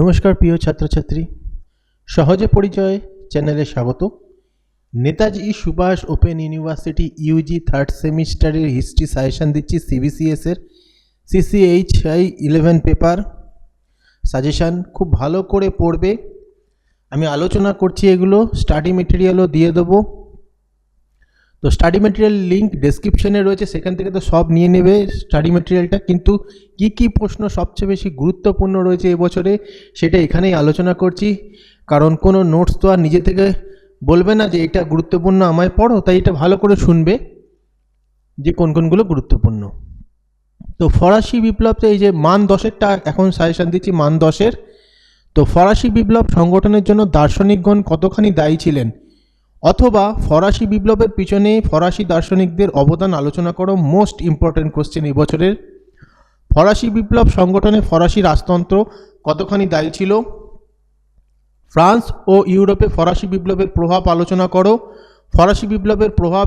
নমস্কার, প্রিয় ছাত্রছাত্রী। সহজে পরিচয় চ্যানেলে স্বাগত। Netaji Subhas open university UG third সেমিস্টারের হিস্ট্রি সাজেশন দিচ্ছি সিবিসিএস এর CCH I eleven paper. Suggestion খুব ভালো করে পড়বে। আমি আলোচনা করছি এগুলো, স্টাডি মেটেরিয়ালও দিয়ে দেবো। তো স্টাডি মেটেরিয়াল লিঙ্ক ডেসক্রিপশনে রয়েছে, সেখান থেকে তো সব নিয়ে নেবে স্টাডি মেটেরিয়ালটা কিন্তু কি কি প্রশ্ন সবচেয়ে বেশি গুরুত্বপূর্ণ রয়েছে এবছরে, সেটা এখানেই আলোচনা করছি। কারণ কোনো নোটস তো আর নিজে থেকে বলবে না যে এটা গুরুত্বপূর্ণ আমায় পড়ো, তাই এটা ভালো করে শুনবে যে কোন কোনগুলো গুরুত্বপূর্ণ। তো ফরাসি বিপ্লবতে এই যে মান দশেরটা, এখন সাজেশন দিচ্ছি মান দশের। তো ফরাসি বিপ্লব সংগঠনের জন্য দার্শনিকগণ কতখানি দায়ী ছিলেন? অথবা ফরাসি বিপ্লবের পিছনে ফরাসি দার্শনিকদের অবদান আলোচনা করো। মোস্ট ইম্পর্টেন্ট কোশ্চেন এই বছরের। ফরাসি বিপ্লব সংগঠনে ফরাসি রাজতন্ত্র কতখানি দায়ী ছিল? ফ্রান্স ও ইউরোপে ফরাসি বিপ্লবের প্রভাব আলোচনা করো। ফরাসি বিপ্লবের প্রভাব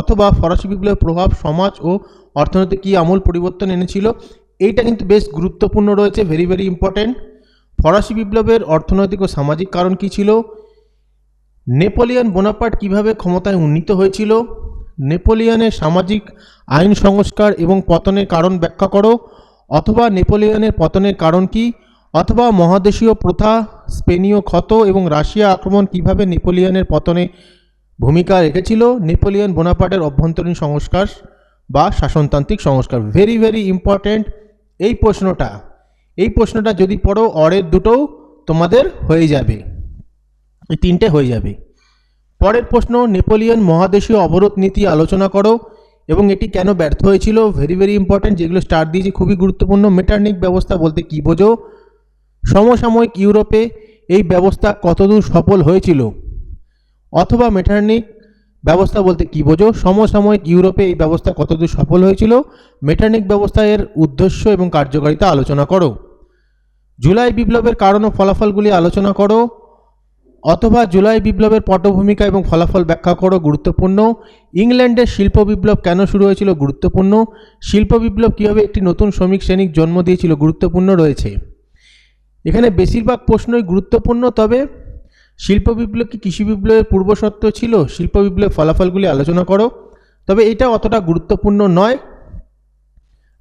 অথবা ফরাসি বিপ্লবের প্রভাব সমাজ ও অর্থনীতি কী আমূল পরিবর্তন এনেছিল? এইটা কিন্তু বেশ গুরুত্বপূর্ণ রয়েছে ভেরি ভেরি ইম্পর্ট্যান্ট ফরাসি বিপ্লবের অর্থনৈতিক ও সামাজিক কারণ কী ছিল? নেপোলিয়ন বোনাপার্ট কীভাবে ক্ষমতায় উন্নীত হয়েছিল? নেপোলিয়ানের সামাজিক আইন সংস্কার এবং পতনের কারণ ব্যাখ্যা করো। অথবা নেপোলিয়ানের পতনের কারণ কি? অথবা মহাদেশীয় প্রথা, স্পেনীয় ক্ষত এবং রাশিয়া আক্রমণ কীভাবে নেপোলিয়ানের পতনে ভূমিকা রেখেছিল? নেপোলিয়ান বোনাপাটের অভ্যন্তরীণ সংস্কার বা শাসনতান্ত্রিক সংস্কার। ভেরি ভেরি ইম্পর্ট্যান্ট এই প্রশ্নটা। এই প্রশ্নটা যদি পড়ো, অরের দুটোও তোমাদের হয়ে যাবে। এই তিনটে হয়ে যাবে। পরের প্রশ্ন, নেপোলিয়ন মহাদেশীয় অবরোধ নীতি আলোচনা করো এবং এটি কেন ব্যর্থ হয়েছিল? ভেরি ভেরি ইম্পর্ট্যান্ট যেগুলো স্টার দিয়েছি, খুবই গুরুত্বপূর্ণ। মেটার্নিক ব্যবস্থা বলতে কী বোঝো? সমসাময়িক ইউরোপে এই ব্যবস্থা কতদূর সফল হয়েছিল? অথবা মেটার্নিক ব্যবস্থা বলতে কী বোঝো? সমসাময়িক ইউরোপে এই ব্যবস্থা কতদূর সফল হয়েছিল? মেটার্নিক ব্যবস্থা এর উদ্দেশ্য এবং কার্যকারিতা আলোচনা করো। জুলাই বিপ্লবের কারণ ও ফলাফলগুলি আলোচনা করো। অথবা জুলাই বিপ্লবের পটভূমিকা এবং ফলাফল ব্যাখ্যা করো, গুরুত্বপূর্ণ। ইংল্যান্ডের শিল্প বিপ্লব কেন শুরু হয়েছিল গুরুত্বপূর্ণ? শিল্প বিপ্লব কীভাবে একটি নতুন শ্রমিক শ্রেণির জন্ম দিয়েছিল গুরুত্বপূর্ণ রয়েছে। এখানে বেশিরভাগ প্রশ্নই গুরুত্বপূর্ণ, তবে শিল্প বিপ্লব কি কৃষি বিপ্লবের পূর্বশর্ত ছিল? শিল্প বিপ্লবের ফলাফলগুলি আলোচনা করো। তবে এটা অতটা গুরুত্বপূর্ণ নয়।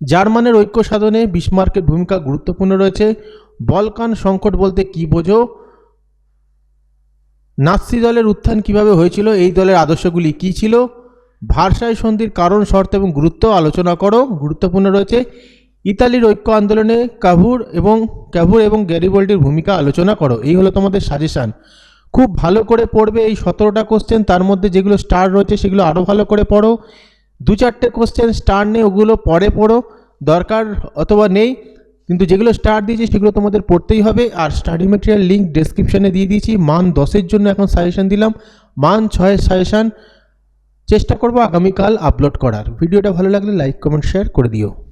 জার্মানের ঐক্য সাধনে বিসমার্কের ভূমিকা গুরুত্বপূর্ণ রয়েছে। বলকান সংকট বলতে কী বোঝো? নাৎসি দলের উত্থান কীভাবে হয়েছিল, এই দলের আদর্শগুলি কী ছিল? ভারসাই সন্ধির কারণ, শর্ত এবং গুরুত্ব আলোচনা করো। গুরুত্বপূর্ণ রয়েছে, ইতালির ঐক্য আন্দোলনে কাভুর এবং ক্যাভুর এবং গ্যারিবল্ডির ভূমিকা আলোচনা করো। এই হলো তোমাদের সাজেশান খুব ভালো করে পড়বে এই সতেরোটা কোশ্চেন তার মধ্যে যেগুলো স্টার রয়েছে সেগুলো আরও ভালো করে পড়ো। দু চারটে কোশ্চেন স্টার নেই ওগুলো পরে পড়ো। দরকার অথবা নেই কিন্তু যেগুলো স্টার দিয়েছি সেগুলো তোমাদের পড়তেই হবে। আর স্টাডি মেটেরিয়াল লিঙ্ক ডেসক্রিপশানে দিয়ে দিয়েছি। মান দশের জন্য এখন সাজেশান দিলাম। মান ছয়ের সাজেশান চেষ্টা করব আগামীকাল আপলোড করার। ভিডিওটা ভালো লাগলে লাইক কমেন্ট শেয়ার করে দিও।